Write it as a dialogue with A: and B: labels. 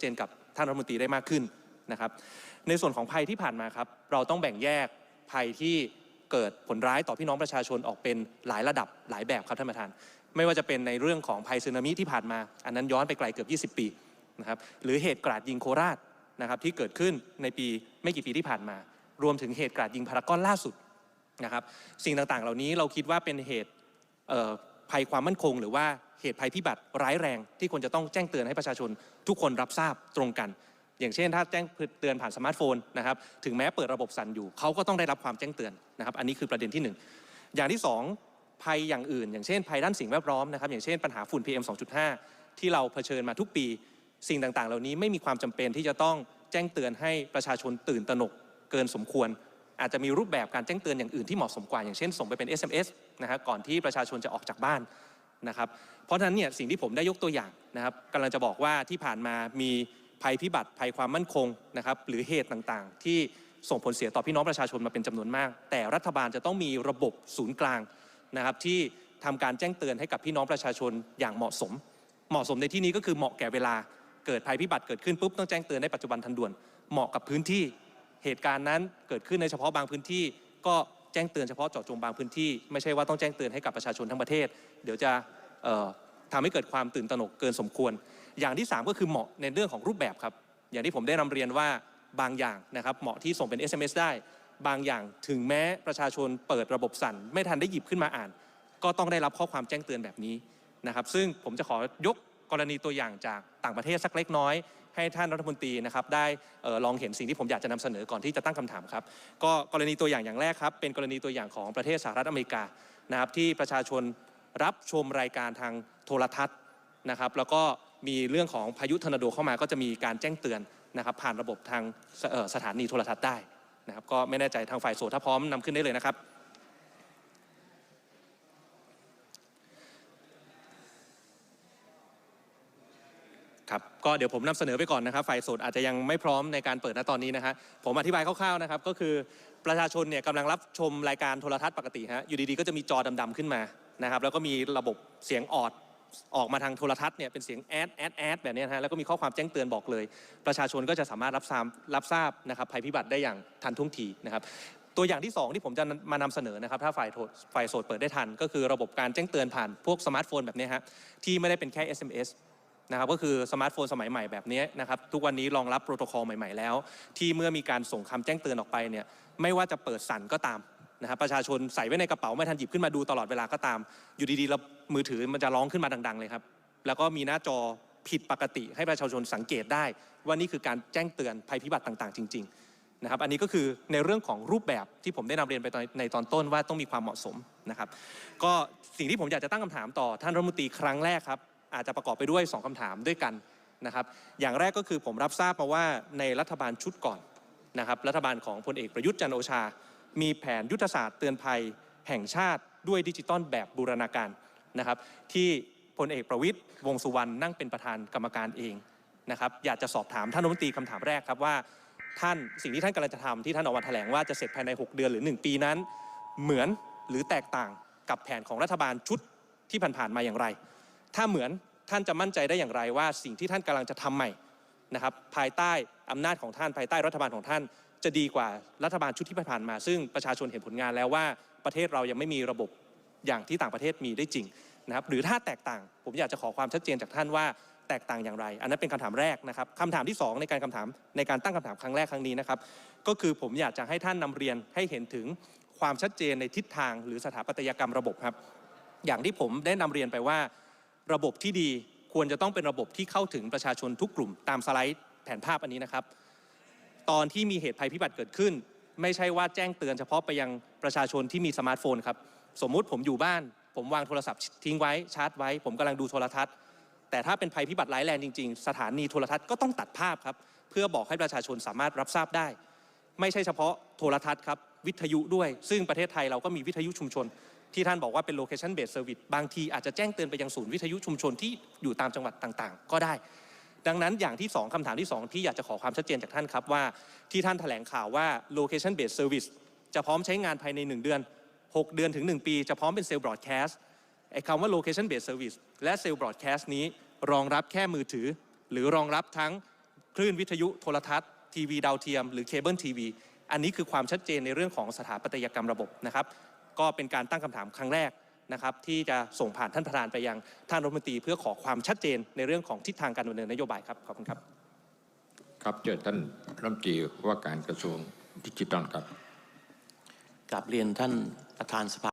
A: เจนกับท่านรัฐมนตรีได้มากขึ้นนะครับ ในส่วนของภัยที่ผ่านมาครับ เราต้องแบ่งแยกภัยที่เกิดผลร้ายต่อพี่น้องประชาชนออกเป็นหลายระดับหลายแบบครับท่านประธาน ไม่ว่าจะเป็นในเรื่องของภัยสึนามิที่ผ่านมา อันนั้นย้อนไปไกลเกือบ 20 ปีนะครับหรือเหตุกราดยิงโคราชนะครับที่เกิดขึ้นในปีไม่กี่ปีที่ผ่านมา รวมถึงเหตุกราดยิงพารากอนล่าสุดนะครับสิ่งต่างๆ เหล่านี้เราคิดว่าเป็นเหตุ ภัยความมั่นคง หรือว่าเหตุภัยพิบัติร้ายแรง ที่ควรจะต้องแจ้งเตือนให้ประชาชน ทุกคนรับทราบตรงกัน อย่างเช่น ถ้าแจ้งเตือนผ่านสมาร์ทโฟนนะครับถึงแม้เปิดระบบสั่นอยู่เขาก็ต้องได้รับความแจ้งเตือนนะครับอันนี้คือประเด็นที่หนึ่งอย่างที่สองภัยอย่างอื่น อย่างเช่น ภัยด้านสิ่งแวดล้อมนะครับอย่างเช่นปัญหาฝุ่น PM 2.5 ที่เราเผชิญมาทุกปี สิ่งต่างๆ เหล่านี้ไม่มีความจำเป็นที่จะต้องแจ้งเตือนให้ประชาชนตื่นตระหนกเกินสมควร อาจจะมีรูปแบบการแจ้งเตือนอย่างอื่นที่เหมาะสมกว่าอย่างเช่นส่งไปเป็น SMS นะฮะก่อนที่ประชาชนจะออกจากบ้านนะครับเพราะฉะนั้นเนี่ยสิ่งที่ผมได้ยกตัวอย่างนะครับกำลังจะบอกว่าที่ผ่านมามีภัยพิบัติภัยความมั่นคงนะครับหรือเหตุต่างๆ ที่ส่งผลเสียต่อพี่น้องประชาชนมาเป็นจำนวนมาก แต่รัฐบาลจะต้องมีระบบศูนย์กลางนะครับที่ทำการแจ้งเตือนให้กับพี่น้องประชาชนอย่างเหมาะสม เหมาะสมในที่นี้ก็คือเหมาะแก่เวลาเกิดภัยพิบัติเกิดขึ้นปุ๊บต้องแจ้งเตือนในปัจจุบันทันด่วนเหมาะกับพื้นที่ เหตุการณ์นั้นเกิดขึ้นในเฉพาะบางพื้นที่ ก็แจ้งเตือนเฉพาะเจาะจงบางพื้นที่ ไม่ใช่ว่าต้องแจ้งเตือนให้กับประชาชนทั้งประเทศ เดี๋ยวจะเอ่อทำให้เกิดความตื่นตระหนกเกินสมควร อย่างที่ 3 ก็คือเหมาะในเรื่องของรูปแบบครับ อย่างที่ผมได้นำเรียนว่าบางอย่างนะครับเหมาะที่ส่งเป็น SMS ได้ บางอย่างถึงแม้ประชาชนเปิดระบบสั่น ไม่ทันได้หยิบขึ้นมาอ่าน ก็ต้องได้รับข้อความแจ้งเตือนแบบนี้นะครับ ซึ่งผมจะขอยก กรณีตัวอย่างจากต่างประเทศสักเล็กน้อย ให้ท่านรัฐมนตรีนะครับได้ลองเห็นสิ่งที่ผมอยากจะนำเสนอก่อนที่จะตั้งคำถามครับก็กรณีตัวอย่างอย่างแรกครับ เป็นกรณีตัวอย่างของประเทศสหรัฐอเมริกานะครับที่ประชาชนรับชมรายการทางโทรทัศน์นะครับแล้วก็มีเรื่องของพายุทอร์นาโดเข้ามาก็จะมีการแจ้งเตือนนะครับผ่านระบบทางสถานีโทรทัศน์ได้นะครับก็ไม่แน่ใจทางฝ่ายโสดถ้าพร้อมนำขึ้นได้เลยนะครับ ครับก็เดี๋ยวผมนำเสนอไปก่อนนะครับฝ่ายโสดอาจจะยังไม่พร้อมในการเปิดณตอนนี้นะฮะผมอธิบายคร่าวๆนะครับก็คือประชาชนเนี่ยกำลังรับชมรายการโทรทัศน์ปกติฮะอยู่ดีๆก็จะมีจอดำๆขึ้นมานะครับแล้วก็มีระบบเสียงออดออกมาทางโทรทัศน์เนี่ยเป็นเสียงแอดแอดแอดแบบนี้นะฮะแล้วก็มีข้อความแจ้งเตือนบอกเลย ประชาชนก็จะสามารถรับทราบรับทราบนะครับภัยพิบัติได้อย่างทันท่วงทีนะครับตัวอย่างที่สองที่ผมจะมานำเสนอนะครับถ้าฝ่ายโฝ่ายโสดเปิดได้ทัน ก็คือระบบการแจ้งเตือนผ่านพวกสมาร์ทโฟนแบบนี้ฮะที่ไม่ได้เป็นแค่ SMS นะครับก็คือสมาร์ทโฟนสมัยใหม่แบบนี้นะครับทุกวันนี้รองรับโปรโตคอลใหม่ ๆ แล้ว ที่เมื่อมีการส่งคำแจ้งเตือนออกไปเนี่ยไม่ว่าจะเปิดสั่นก็ตามนะครับประชาชนใส่ไว้ในกระเป๋าไม่ทันหยิบขึ้นมาดูตลอดเวลาก็ตาม อยู่ดีๆแล้วมือถือมันจะร้องขึ้นมาดัง ๆ เลยครับ แล้วก็มีหน้าจอผิดปกติให้ประชาชนสังเกตได้ ว่านี่คือการแจ้งเตือนภัยพิบัติต่าง ๆ จริง ๆ นะครับ อันนี้ก็คือในเรื่องของรูปแบบที่ผมได้นำเรียนไปในตอนต้นว่าต้องมีความเหมาะสมนะครับ ก็สิ่งที่ผมอยากจะตั้งคำถามต่อท่านรัฐมนตรีครั้งแรกครับ อาจจะประกอบไปด้วย 2คำถามด้วยกันนะครับ อย่างแรกก็คือผมรับทราบมาว่าในรัฐบาลชุดก่อนนะครับ รัฐบาลของพลเอกประยุทธ์จันโอชา มีแผนยุทธศาสตร์เตือนภัยแห่งชาติด้วยดิจิตอลแบบบูรณาการนะครับ ที่พลเอกประวิทย์วงสุวรรณนั่งเป็นประธานกรรมการเองนะครับอยากจะสอบถามท่านรัฐมนตรีคำถามแรกครับว่า ท่านสิ่งที่ท่านกำลังจะทำที่ท่านออกมาแถลงว่าจะเสร็จภายใน 6 เดือนหรือ 1 ปีนั้น เหมือนหรือแตกต่างกับแผนของรัฐบาลชุดที่ผ่านๆมาอย่างไร ถ้าเหมือนท่านจะมั่นใจได้อย่างไรว่าสิ่งที่ท่านกำลังจะทำใหม่นะครับภายใต้อำนาจของท่านภายใต้รัฐบาลของท่าน จะดีกว่ารัฐบาลชุดที่ผ่านมา ซึ่งประชาชนเห็นผลงานแล้วว่าประเทศเรายังไม่มีระบบอย่างที่ต่างประเทศมีได้จริงนะครับหรือถ้าแตกต่าง ผมอยากจะขอความชัดเจนจากท่านว่าแตกต่างอย่างไร อันนั้นเป็นคำถามแรกนะครับคำถามที่สองในการคำถามในการตั้งคำถามครั้งแรกครั้งนี้นะครับ ก็คือผมอยากจะให้ท่านนำเรียนให้เห็นถึงความชัดเจนในทิศทางหรือสถาปัตยกรรมระบบครับ อย่างที่ผมได้นำเรียนไปว่า ระบบที่ดีควรจะต้องเป็นระบบที่เข้าถึงประชาชนทุกกลุ่มตามสไลด์แผนภาพอันนี้นะครับ ตอนที่มีเหตุภัยพิบัติเกิดขึ้น ไม่ใช่ว่าแจ้งเตือนเฉพาะไปยังประชาชนที่มีสมาร์ทโฟนครับสมมุติผมอยู่บ้าน ผมวางโทรศัพท์ทิ้งไว้ชาร์จไว้ ผมกำลังดูโทรทัศน์ แต่ถ้าเป็นภัยพิบัติร้ายแรงจริงๆ สถานีโทรทัศน์ก็ต้องตัดภาพครับเพื่อบอกให้ประชาชนสามารถรับทราบได้ ไม่ใช่เฉพาะโทรทัศน์ครับวิทยุด้วย ซึ่งประเทศไทยเราก็มีวิทยุชุมชน ที่ท่านบอกว่าเป็น location based service บางทีอาจจะแจ้งเตือนไปยังศูนย์วิทยุชุมชนที่อยู่ตามจังหวัดต่างๆ ก็ได้ ดังนั้นอย่างที่ 2คำถามที่ 2 ที่อยากจะขอความชัดเจนจากท่านครับว่าที่ท่านแถลงข่าวว่า location based service จะพร้อมใช้งานภายใน 1 เดือน 6 เดือนถึง 1 ปี จะพร้อมเป็นเซลล์ broadcast ไอ้คำว่า location based service และเซลล์ broadcast นี้รองรับแค่มือถือ หรือรองรับทั้งคลื่นวิทยุโทรทัศน์ทีวีดาวเทียม หรือเคเบิลทีวีอันนี้คือความชัดเจนในเรื่องของสถาปัตยกรรมระบบนะครับ ก็เป็นการตั้งคำถามครั้งแรกนะครับที่จะส่งผ่านท่านประธานไปยังท่านรัฐมนตรีเพื่อขอความชัดเจนในเรื่องของทิศทางการดำเนินนโยบายครับขอบคุณครับ
B: ครับเชิญท่านรัฐมนตรีว่าการกระทรวงดิจิทัลครับ
C: กลับเรียนท่านประธานสภา